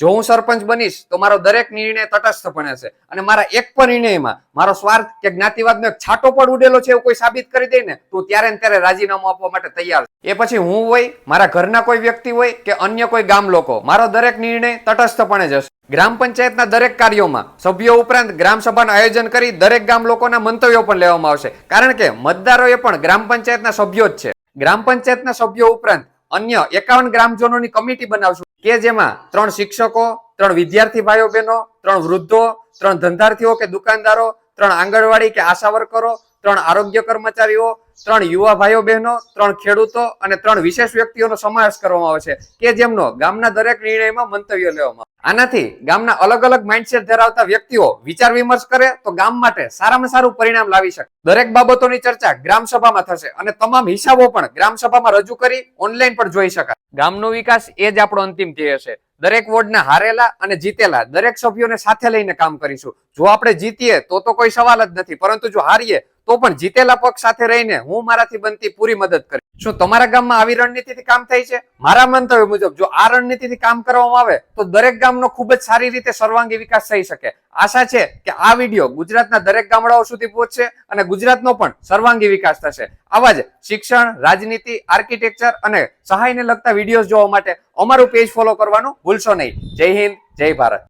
જો હું સરપંચ બનીશ, તો મારો દરેક નિર્ણય તટસ્થપણે છે. અને મારા એક પણ નિર્ણયમાં મારો સ્વાર્થ કે જ્ઞાતિવાદનો એક છાંટો પણ ઉડેલો છે એવું કોઈ સાબિત કરી દે ને, તો ત્યારે ને ત્યારે રાજીનામું આપવા માટે તૈયાર એ પછી હું હોય, મારા ઘરના કોઈ વ્યક્તિ હોય કે અન્ય કોઈ ગામ લોકો, મારો દરેક નિર્ણય તટસ્થપણે જશે ગ્રામ પંચાયતના દરેક કાર્યોમાં સભ્યો ઉપરાંત ગ્રામ સભાનું આયોજન કરી દરેક ગામ લોકોના મંતવ્યો પણ લેવામાં આવશે. કારણ કે મતદારો એ પણ ગ્રામ પંચાયતના સભ્યો જ છે. ગ્રામ પંચાયતના સભ્યો ઉપરાંત અન્ય એકાવન ગ્રામજનોની કમિટી બનાવશું. કે જેમાં ત્રણ શિક્ષકો, ત્રણ વિદ્યાર્થી ભાઈઓ બહેનો ત્રણ વૃદ્ધો, ત્રણ ધંધાર્થીઓ કે દુકાનદારો, ત્રણ આંગણવાડી કે આશા વર્કરો, ત્રણ આરોગ્ય કર્મચારીઓ, ત્રણ યુવા ભાઈઓ બહેનો ત્રણ ખેડૂતો અને ત્રણ વિશેષ વ્યક્તિઓનો સમાવેશ કરવામાં આવે છે કે જેમનો ગામના દરેક નિર્ણયમાં મંતવ્ય લેવામાં. આનાથી ગામના અલગ અલગ માઇન્ડસેટ ધરાવતા વ્યક્તિઓ વિચાર વિમર્શ કરે તો ગામ માટે સારામાં સારું પરિણામ લાવી શકે. દરેક બાબતોની ચર્ચા ગ્રામ સભામાં થશે અને તમામ હિસાબો પણ ગ્રામ સભામાં રજૂ કરી ઓનલાઈન પણ જોઈ શકાય. ગામનો વિકાસ એ જ આપણો અંતિમ ધ્યેય છે. દરેક વોર્ડના હારેલા અને જીતેલા દરેક સભ્યોને સાથે લઈને કામ કરીશું. જો આપણે જીતીએ તો તો કોઈ સવાલ જ નથી, પરંતુ જો હારીએ તો પણ જીતેલા પક્ષ સાથે રહીને હું મારાથી બનતી પૂરી મદદ કરીશ. શું તમારા ગામમાં આવી રણનીતિથી કામ થાય છે? મારા મંતવ્ય મુજબ, જો આ રણનીતિથી કામ કરવામાં આવે, તો દરેક ગામનો ખૂબ જ સારી રીતે સર્વાંગી વિકાસ થઈ શકે. આશા છે કે આ વીડિયો ગુજરાતના દરેક ગામડાઓ સુધી પહોંચશે અને ગુજરાતનો પણ સર્વાંગી વિકાસ થશે. આવા જ શિક્ષણ, રાજનીતિ, આર્કિટેક્ચર અને સહાયને લગતા વીડિયો જોવા માટે અમારું પેજ ફોલો કરવાનું ભૂલશો નહીં. જય હિન્દ, જય ભારત.